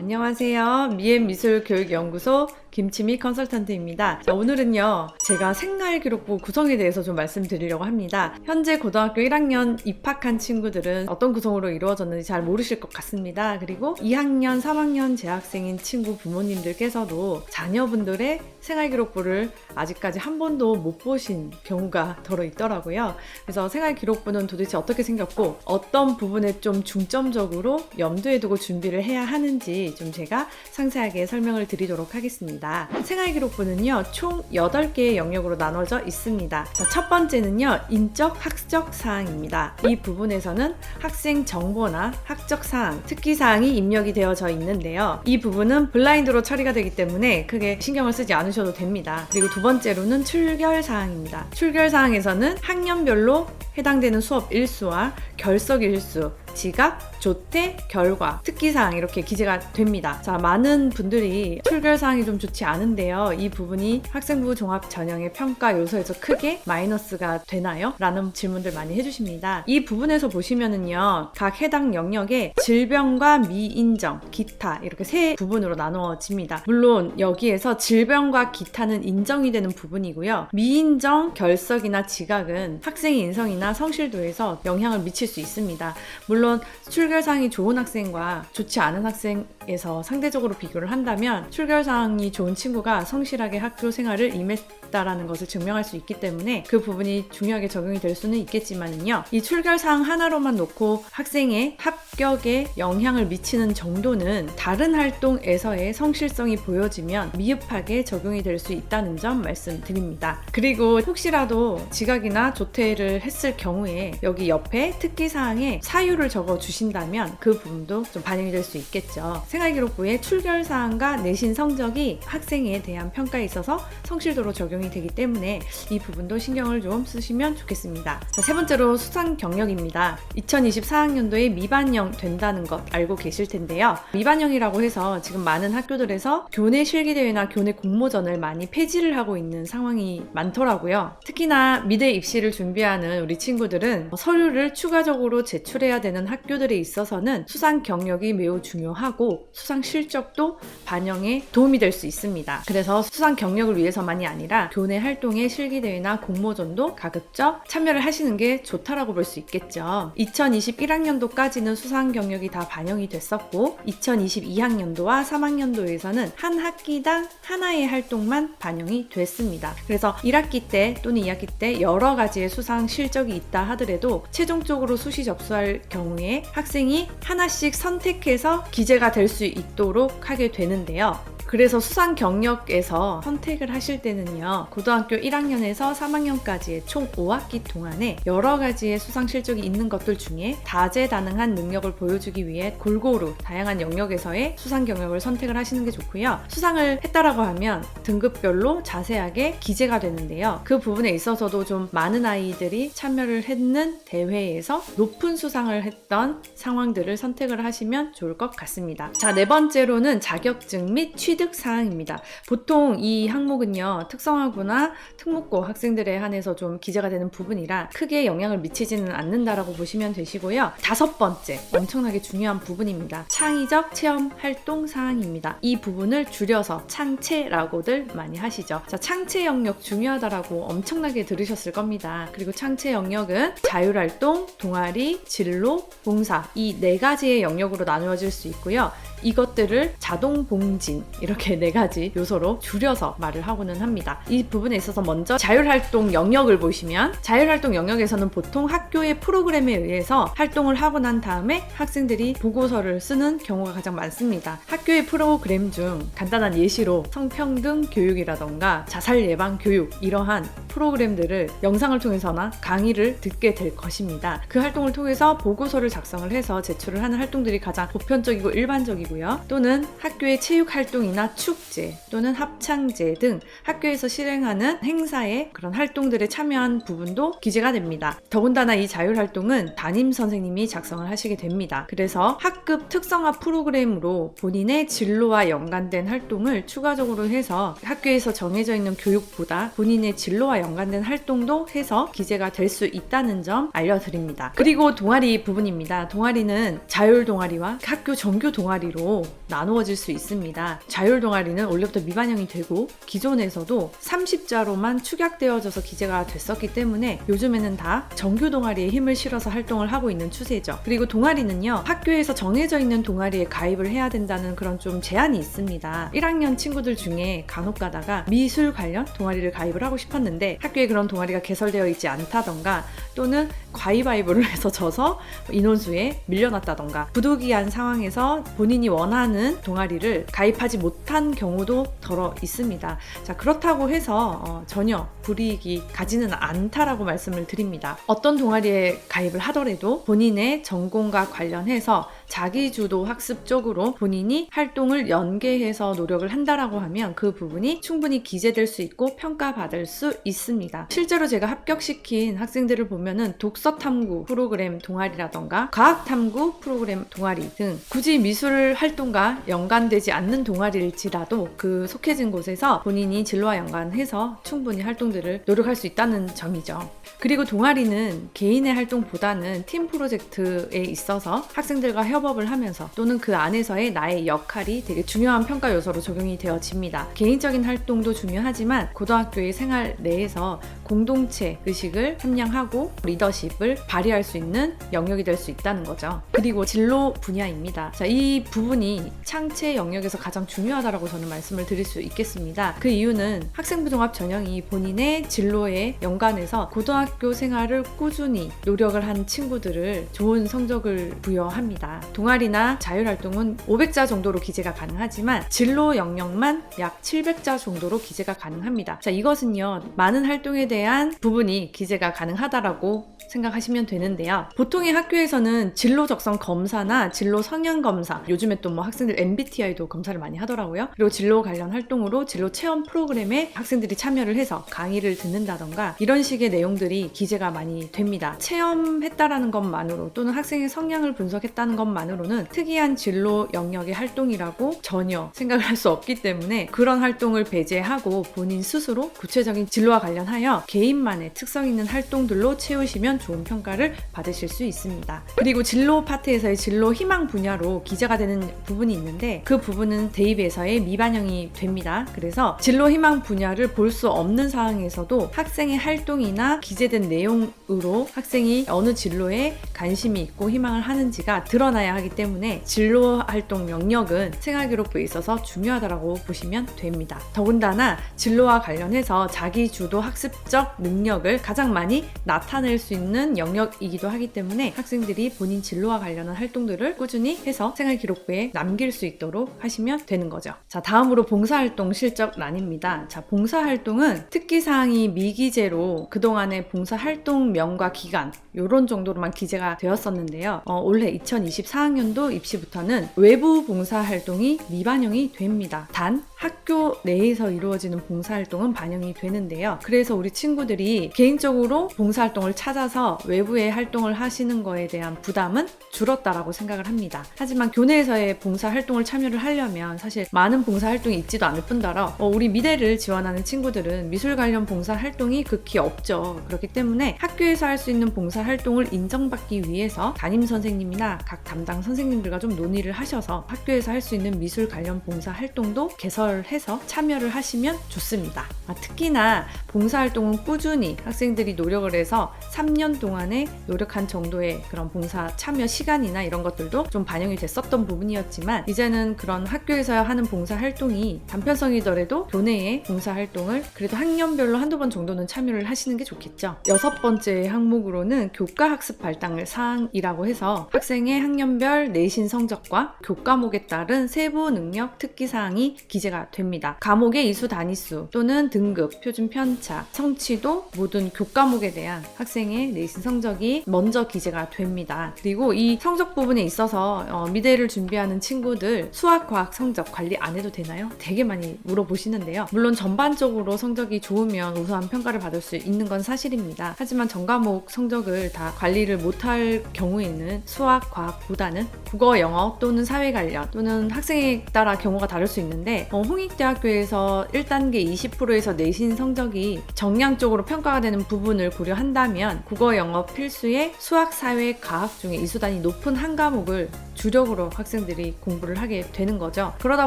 안녕하세요. 미앤미술 교육 연구소 김치미 컨설턴트입니다. 자, 오늘은요, 제가 생활 기록부 구성에 대해서 좀 말씀드리려고 합니다. 현재 고등학교 1학년 입학한 친구들은 어떤 구성으로 이루어졌는지 잘 모르실 것 같습니다. 그리고 2학년, 3학년 재학생인 친구 부모님들께서도 자녀분들의 생활 기록부를 아직까지 한 번도 못 보신 경우가 더러 있더라고요. 그래서 생활 기록부는 도대체 어떻게 생겼고 어떤 부분에 좀 중점적으로 염두에 두고 준비를 해야 하는지 좀 제가 상세하게 설명을 드리도록 하겠습니다. 생활기록부는요, 총 8개의 영역으로 나눠져 있습니다. 자, 첫 번째는요, 인적 학적 사항입니다. 이 부분에서는 학생 정보나 학적 사항, 특기 사항이 입력이 되어져 있는데요. 이 부분은 블라인드로 처리가 되기 때문에 크게 신경을 쓰지 않으셔도 됩니다. 그리고 두 번째로는 출결 사항입니다. 출결 사항에서는 학년별로 해당되는 수업 일수와 결석 일수, 지각, 조퇴, 결과, 특기사항 이렇게 기재가 됩니다. 자, 많은 분들이 출결사항이 좀 좋지 않은데요. 이 부분이 학생부 종합 전형의 평가 요소에서 크게 마이너스가 되나요? 라는 질문들 많이 해주십니다. 이 부분에서 보시면은요, 각 해당 영역에 질병과 미인정, 기타 이렇게 세 부분으로 나누어집니다. 물론 여기에서 질병과 기타는 인정이 되는 부분이고요. 미인정, 결석이나 지각은 학생의 인성이나 성실도에서 영향을 미칠 수 있습니다. 물론 출결상이 좋은 학생과 좋지 않은 학생에서 상대적으로 비교를 한다면 출결상이 좋은 친구가 성실하게 학교 생활을 임했다라는 것을 증명할 수 있기 때문에 그 부분이 중요하게 적용이 될 수는 있겠지만요. 이 출결상 하나로만 놓고 학생의 합격에 영향을 미치는 정도는 다른 활동에서의 성실성이 보여지면 미흡하게 적용이 될 수 있다는 점 말씀드립니다. 그리고 혹시라도 지각이나 조퇴를 했을 경우에 여기 옆에 특기사항에 사유를 적어 주신다면 그 부분도 좀 반영이 될 수 있겠죠. 생활기록부의 출결 사항과 내신 성적이 학생에 대한 평가에 있어서 성실도로 적용이 되기 때문에 이 부분도 신경을 좀 쓰시면 좋겠습니다. 자, 세 번째로 수상 경력입니다. 2024학년도에 미반영 된다는 것 알고 계실 텐데요. 미반영이라고 해서 지금 많은 학교들에서 교내 실기대회나 교내 공모전을 많이 폐지를 하고 있는 상황이 많더라고요. 특히나 미대 입시를 준비하는 우리 친구들은 서류를 추가적으로 제출해야 되는 학교들에 있어서는 수상 경력이 매우 중요하고 수상 실적도 반영에 도움이 될 수 있습니다. 그래서 수상 경력을 위해서만이 아니라 교내 활동의 실기대회나 공모전도 가급적 참여를 하시는 게 좋다라고 볼 수 있겠죠. 2021학년도까지는 수상 경력이 다 반영이 됐었고 2022학년도와 3학년도에서는 한 학기당 하나의 활동만 반영이 됐습니다. 그래서 1학기 때 또는 2학기 때 여러 가지의 수상 실적이 있다 하더라도 최종적으로 수시 접수할 경우 에 학생이 하나씩 선택해서 기재가 될 수 있도록 하게 되는데요. 그래서 수상 경력에서 선택을 하실 때는요, 고등학교 1학년에서 3학년까지의 총 5학기 동안에 여러 가지의 수상 실적이 있는 것들 중에 다재다능한 능력을 보여주기 위해 골고루 다양한 영역에서의 수상 경력을 선택을 하시는 게 좋고요. 수상을 했다라고 하면 등급별로 자세하게 기재가 되는데요. 그 부분에 있어서도 좀 많은 아이들이 참여를 했는 대회에서 높은 수상을 했던 상황들을 선택을 하시면 좋을 것 같습니다. 자, 네 번째로는 자격증 및 취득 사항입니다. 보통 이 항목은요, 특성화고나 특목고 학생들에 한해서 좀 기재가 되는 부분이라 크게 영향을 미치지는 않는다라고 보시면 되시고요. 다섯 번째, 엄청나게 중요한 부분입니다. 창의적 체험 활동 사항입니다. 이 부분을 줄여서 창체라고들 많이 하시죠. 자, 창체 영역 중요하다라고 엄청나게 들으셨을 겁니다. 그리고 창체 영역은 자율활동, 동아리, 진로, 봉사 이 네 가지의 영역으로 나누어질 수 있고요. 이것들을 자동 봉진 이렇게 네 가지 요소로 줄여서 말을 하고는 합니다. 이 부분에 있어서 먼저 자율활동 영역을 보시면 자율활동 영역에서는 보통 학교의 프로그램에 의해서 활동을 하고 난 다음에 학생들이 보고서를 쓰는 경우가 가장 많습니다. 학교의 프로그램 중 간단한 예시로 성평등 교육이라던가 자살 예방 교육 이러한 프로그램들을 영상을 통해서나 강의를 듣게 될 것입니다. 그 활동을 통해서 보고서를 작성을 해서 제출을 하는 활동들이 가장 보편적이고 일반적이고요. 또는 학교의 체육 활동이나 행사회나 축제 또는 합창제 등 학교에서 실행하는 행사에 그런 활동들에 참여한 부분도 기재가 됩니다. 더군다나 이 자율활동은 담임 선생님이 작성을 하시게 됩니다. 그래서 학급 특성화 프로그램으로 본인의 진로와 연관된 활동을 추가적으로 해서 학교에서 정해져 있는 교육보다 본인의 진로와 연관된 활동도 해서 기재가 될 수 있다는 점 알려드립니다. 그리고 동아리 부분입니다. 동아리는 자율 동아리와 학교 정규 동아리로 나누어질 수 있습니다. 자율 동아리는 원래부터 미반영이 되고 기존에서도 30자로만 축약되어져서 기재가 됐었기 때문에 요즘에는 다 정규 동아리에 힘을 실어서 활동을 하고 있는 추세죠. 그리고 동아리는요, 학교에서 정해져 있는 동아리에 가입을 해야 된다는 그런 좀 제한이 있습니다. 1학년 친구들 중에 간혹 가다가 미술 관련 동아리를 가입을 하고 싶었는데 학교에 그런 동아리가 개설되어 있지 않다던가 또는 과이바이브를 해서 져서 인원수에 밀려났다던가 부득이한 상황에서 본인이 원하는 동아리를 가입하지 못한 경우도 덜어 있습니다. 자 그렇다고 해서 어, 전혀 불이익이 가지는 않다라고 말씀을 드립니다. 어떤 동아리에 가입을 하더라도 본인의 전공과 관련해서 자기주도 학습 쪽으로 본인이 활동을 연계해서 노력을 한다라고 하면 그 부분이 충분히 기재될 수 있고 평가받을 수 있습니다. 실제로 제가 합격시킨 학생들을 보면은 독서 탐구 프로그램 동아리라던가 과학 탐구 프로그램 동아리 등 굳이 미술 활동과 연관되지 않는 동아리 일지라도 그 속해진 곳에서 본인이 진로와 연관해서 충분히 활동들을 노력할 수 있다는 점이죠. 그리고 동아리는 개인의 활동보다는 팀 프로젝트에 있어서 학생들과 협업을 하면서 또는 그 안에서의 나의 역할이 되게 중요한 평가 요소로 적용이 되어집니다. 개인적인 활동도 중요하지만 고등학교의 생활 내에서 공동체 의식을 함양하고 리더십을 발휘할 수 있는 영역이 될 수 있다는 거죠. 그리고 진로 분야입니다. 자, 이 부분이 창체 영역에서 가장 중요하다고 저는 말씀을 드릴 수 있겠습니다. 그 이유는 학생부 종합 전형이 본인의 진로에 연관해서 고등 학교 생활을 꾸준히 노력을 한 친구들을 좋은 성적을 부여합니다. 동아리나 자율활동은 500자 정도로 기재가 가능하지만 진로 영역만 약 700자 정도로 기재가 가능합니다. 자, 이것은요, 많은 활동에 대한 부분이 기재가 가능하다라고 생각하시면 되는데요. 보통의 학교에서는 진로 적성 검사나 진로 성향 검사, 요즘에 또 뭐 학생들 MBTI도 검사를 많이 하더라고요. 그리고 진로 관련 활동으로 진로 체험 프로그램에 학생들이 참여를 해서 강의를 듣는다던가 이런 식의 내용들이 기재가 많이 됩니다. 체험했다라는 것만으로 또는 학생의 성향을 분석했다는 것만으로는 특이한 진로 영역의 활동이라고 전혀 생각을 할 수 없기 때문에 그런 활동을 배제하고 본인 스스로 구체적인 진로와 관련하여 개인만의 특성 있는 활동들로 채우시면 좋은 평가를 받으실 수 있습니다. 그리고 진로 파트에서의 진로 희망 분야로 기재가 되는 부분이 있는데 그 부분은 대입에서의 미반영이 됩니다. 그래서 진로 희망 분야를 볼 수 없는 상황에서도 학생의 활동이나 기재 된 내용으로 학생이 어느 진로에 관심이 있고 희망을 하는지가 드러나야 하기 때문에 진로 활동 영역은 생활기록부에 있어서 중요하다고 보시면 됩니다. 더군다나 진로와 관련해서 자기 주도 학습적 능력을 가장 많이 나타낼 수 있는 영역이기도 하기 때문에 학생들이 본인 진로와 관련한 활동들을 꾸준히 해서 생활기록부에 남길 수 있도록 하시면 되는 거죠. 자, 다음으로 봉사활동 실적란입니다. 자, 봉사활동은 특기사항이 미기재로 그동안의 봉사 활동명과 기간, 요런 정도로만 기재가 되었었는데요. 어, 올해 2024학년도 입시부터는 외부 봉사활동이 미반영이 됩니다. 단, 학교 내에서 이루어지는 봉사활동은 반영이 되는데요. 그래서 우리 친구들이 개인적으로 봉사활동을 찾아서 외부의 활동을 하시는 거에 대한 부담은 줄었다라고 생각을 합니다. 하지만 교내에서의 봉사활동을 참여를 하려면 사실 많은 봉사활동이 있지도 않을 뿐더러 어, 우리 미대를 지원하는 친구들은 미술 관련 봉사활동이 극히 없죠. 그렇기 때문에 학교에서 할 수 있는 봉사 활동을 인정받기 위해서 담임 선생님이나 각 담당 선생님들과 좀 논의를 하셔서 학교에서 할 수 있는 미술 관련 봉사 활동도 개설해서 참여를 하시면 좋습니다. 아, 특히나 봉사 활동은 꾸준히 학생들이 노력을 해서 3년 동안에 노력한 정도의 그런 봉사 참여 시간이나 이런 것들도 좀 반영이 됐었던 부분이었지만 이제는 그런 학교에서 하는 봉사 활동이 단편성이더라도 교내의 봉사 활동을 그래도 학년별로 한두 번 정도는 참여를 하시는 게 좋겠죠. 여섯 번째 항목으로는 부분은 교과 학습 발달 사항이라고 해서 학생의 학년별 내신 성적과 교과목에 따른 세부 능력 특기 사항이 기재가 됩니다. 과목의 이수 단위수 또는 등급, 표준 편차, 성취도 모든 교과목에 대한 학생의 내신 성적이 먼저 기재가 됩니다. 그리고 이 성적 부분에 있어서 어, 미대를 준비하는 친구들 수학, 과학 성적 관리 안 해도 되나요? 되게 많이 물어보시는데요. 물론 전반적으로 성적이 좋으면 우수한 평가를 받을 수 있는 건 사실입니다. 하지만 전과목 성적을 다 관리를 못할 경우에는 수학, 과학보다는 국어, 영어 또는 사회 관련 또는 학생에 따라 경우가 다를 수 있는데 어, 홍익대학교에서 1단계 20%에서 내신 성적이 정량적으로 평가가 되는 부분을 고려한다면 국어, 영어 필수의 수학, 사회, 과학 중에 이수단이 높은 한 과목을 주력으로 학생들이 공부를 하게 되는 거죠. 그러다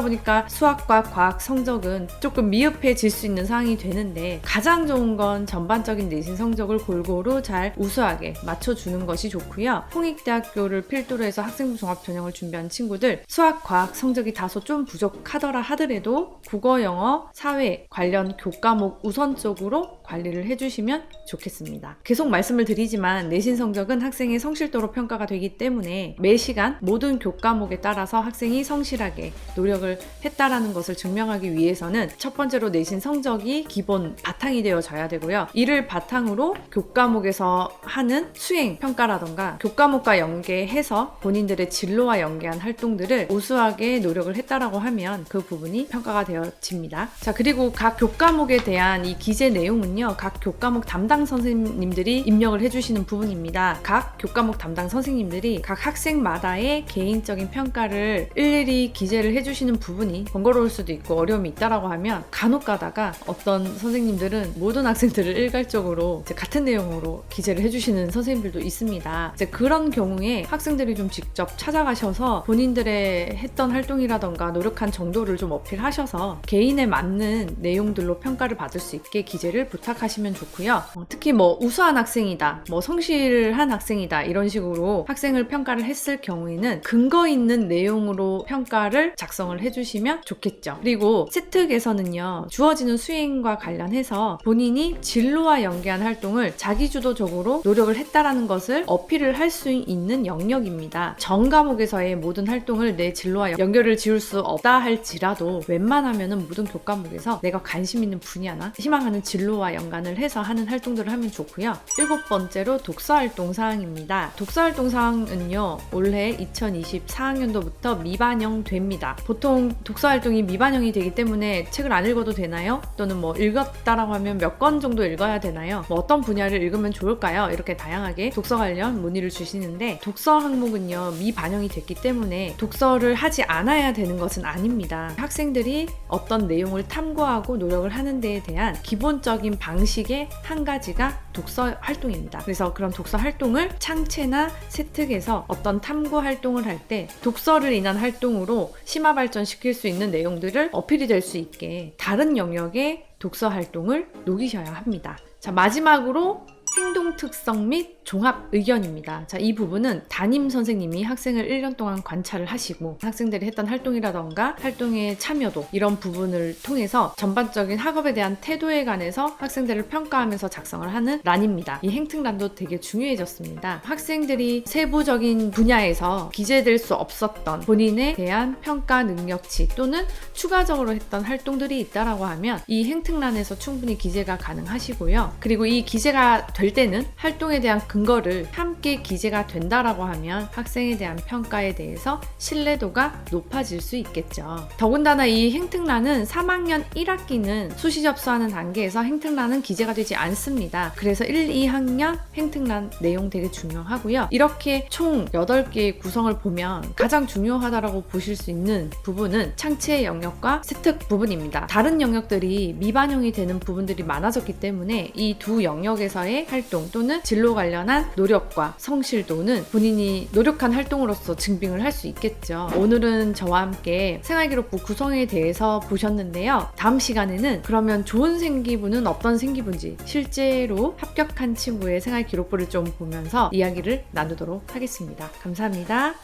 보니까 수학과 과학 성적은 조금 미흡해질 수 있는 상황이 되는데 가장 좋은 건 전반적인 내신 성적을 골고루 잘 우수하게 맞춰주는 것이 좋고요. 홍익대학교를 필두로 해서 학생부 종합 전형을 준비한 친구들 수학, 과학 성적이 다소 좀 부족하더라 하더라도 국어, 영어, 사회 관련 교과목 우선적으로 관리를 해주시면 좋겠습니다. 계속 말씀을 드리지만 내신 성적은 학생의 성실도로 평가가 되기 때문에 매 시간 모든 교과목에 따라서 학생이 성실하게 노력을 했다라는 것을 증명하기 위해서는 첫 번째로 내신 성적이 기본 바탕이 되어져야 되고요. 이를 바탕으로 교과목에서 하는 수행 평가라던가 교과목과 연계해서 본인들의 진로와 연계한 활동들을 우수하게 노력을 했다라고 하면 그 부분이 평가가 되어집니다. 자, 그리고 각 교과목에 대한 이 기재 내용은요, 각 교과목 담당 선생님들이 입력을 해주시는 부분입니다. 각 교과목 담당 선생님들이 각 학생마다의 개인적인 평가를 일일이 기재를 해주시는 부분이 번거로울 수도 있고 어려움이 있다라고 하면 간혹 가다가 어떤 선생님들은 모든 학생들을 일괄적으로 같은 내용으로 기재를 해주시는 선생님들도 있습니다. 이제 그런 경우에 학생들이 좀 직접 찾아가셔서 본인들의 했던 활동이라던가 노력한 정도를 좀 어필하셔서 개인에 맞는 내용들로 평가를 받을 수 있게 기재를 부탁하시면 좋고요. 어, 특히 뭐 우수한 학생이다, 뭐 성실한 학생이다 이런 식으로 학생을 평가를 했을 경우에는 근거 있는 내용으로 평가를 작성을 해주시면 좋겠죠. 그리고 세특에서는요 주어지는 수행과 관련해서 본인이 진로와 연계한 활동을 자기주도적으로 노력을 했다라는 것을 어필을 할 수 있는 영역입니다. 전 과목에서의 모든 활동을 내 진로와 연결을 지을 수 없다 할지라도 웬만하면은 모든 교과목에서 내가 관심 있는 분야나 희망하는 진로와 연관을 해서 하는 활동들을 하면 좋고요. 일곱 번째로 독서 활동 사항입니다. 독서 활동 사항은요 올해 2024학년도부터 미반영됩니다. 보통 독서 활동이 미반영이 되기 때문에 책을 안 읽어도 되나요? 또는 뭐 읽었다라고 하면 몇 권 정도 읽어야 되나요? 뭐 어떤 분야를 읽으면 좋을까요? 이렇게 다양하게 독서 관련 문의를 주시는데 독서 항목은요 미반영이 됐기 때문에 독서를 하지 않아야 되는 것은 아닙니다. 학생들이 어떤 내용을 탐구하고 노력을 하는 데에 대한 기본적인 방식의 한 가지가 독서 활동입니다. 그래서 그런 독서 활동을 창체나 세특에서 어떤 탐구 활동을 할 때 독서를 인한 활동으로 심화 발전시킬 수 있는 내용들을 어필이 될 수 있게 다른 영역의 독서 활동을 녹이셔야 합니다. 자, 마지막으로 행동 특성 및 종합 의견입니다. 자, 이 부분은 담임 선생님이 학생을 1년 동안 관찰을 하시고 학생들이 했던 활동이라던가 활동의 참여도 이런 부분을 통해서 전반적인 학업에 대한 태도에 관해서 학생들을 평가하면서 작성을 하는 란입니다. 이 행특란도 되게 중요해졌습니다. 학생들이 세부적인 분야에서 기재될 수 없었던 본인에 대한 평가 능력치 또는 추가적으로 했던 활동들이 있다라고 하면 이 행특란에서 충분히 기재가 가능하시고요. 그리고 이 기재가 될 때는 활동에 대한 근거를 함께 기재가 된다라고 하면 학생에 대한 평가에 대해서 신뢰도가 높아질 수 있겠죠. 더군다나 이 행특란은 3학년 1학기는 수시 접수하는 단계에서 행특란은 기재가 되지 않습니다. 그래서 1, 2학년 행특란 내용 되게 중요하고요. 이렇게 총 8개의 구성을 보면 가장 중요하다라고 보실 수 있는 부분은 창체 영역과 세특 부분입니다. 다른 영역들이 미반영이 되는 부분들이 많아졌기 때문에 이 두 영역에서의 활동 또는 진로 관련 한 노력과 성실도는 본인이 노력한 활동으로서 증빙을 할 수 있겠죠. 오늘은 저와 함께 생활기록부 구성에 대해서 보셨는데요. 다음 시간에는 그러면 좋은 생기부는 어떤 생기부인지 실제로 합격한 친구의 생활기록부를 좀 보면서 이야기를 나누도록 하겠습니다. 감사합니다.